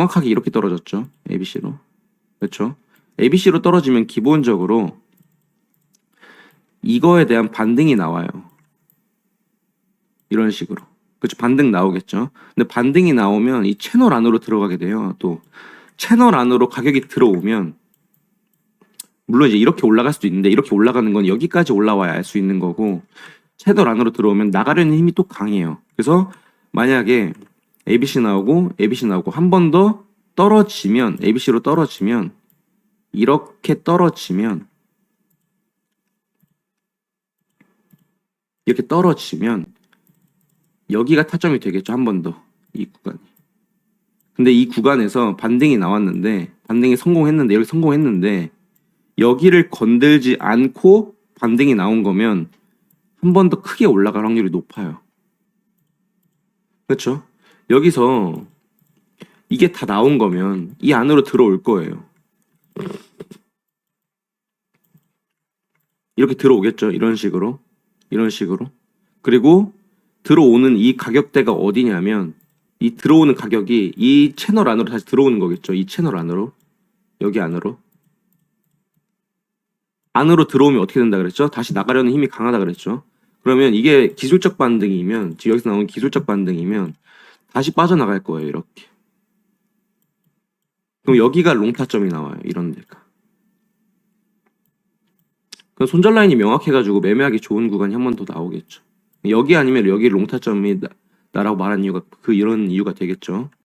정확하게 이렇게 떨어졌죠. ABC로. 그렇죠? ABC로 떨어지면 기본적으로 이거에 대한 반등이 나와요. 이런 식으로. 그렇죠. 반등 나오겠죠. 근데 반등이 나오면 이 채널 안으로 들어가게 돼요. 또 채널 안으로 가격이 들어오면 물론 이제 이렇게 올라갈 수도 있는데 이렇게 올라가는 건 여기까지 올라와야 알 수 있는 거고 채널 안으로 들어오면 나가려는 힘이 또 강해요. 그래서 만약에 ABC 나오고 ABC 나오고 한 번 더 떨어지면 ABC로 떨어지면 이렇게 떨어지면 이렇게 떨어지면 여기가 타점이 되겠죠 한 번 더. 이 구간이. 근데 이 구간에서 반등이 나왔는데 반등이 성공했는데 여기 성공했는데 여기를 건들지 않고 반등이 나온 거면 한 번 더 크게 올라갈 확률이 높아요. 그렇죠 여기서 이게 다 나온 거면 이 안으로 들어올 거예요. 이렇게 들어오겠죠? 이런 식으로? 이런 식으로? 그리고 들어오는 이 가격대가 어디냐면 이 들어오는 가격이 이 채널 안으로 다시 들어오는 거겠죠? 이 채널 안으로? 여기 안으로? 안으로 들어오면 어떻게 된다 그랬죠? 다시 나가려는 힘이 강하다 그랬죠? 그러면 이게 기술적 반등이면 지금 여기서 나오는 기술적 반등이면 다시 빠져나갈 거예요 이렇게 그럼 여기가 롱타점이 나와요 이런 데가 그 손절 라인이 명확해가지고 매매하기 좋은 구간이 한 번 더 나오겠죠. 여기 아니면 여기 롱타점이 나, 나라고 말한 이유가 그 이런 이유가 되겠죠.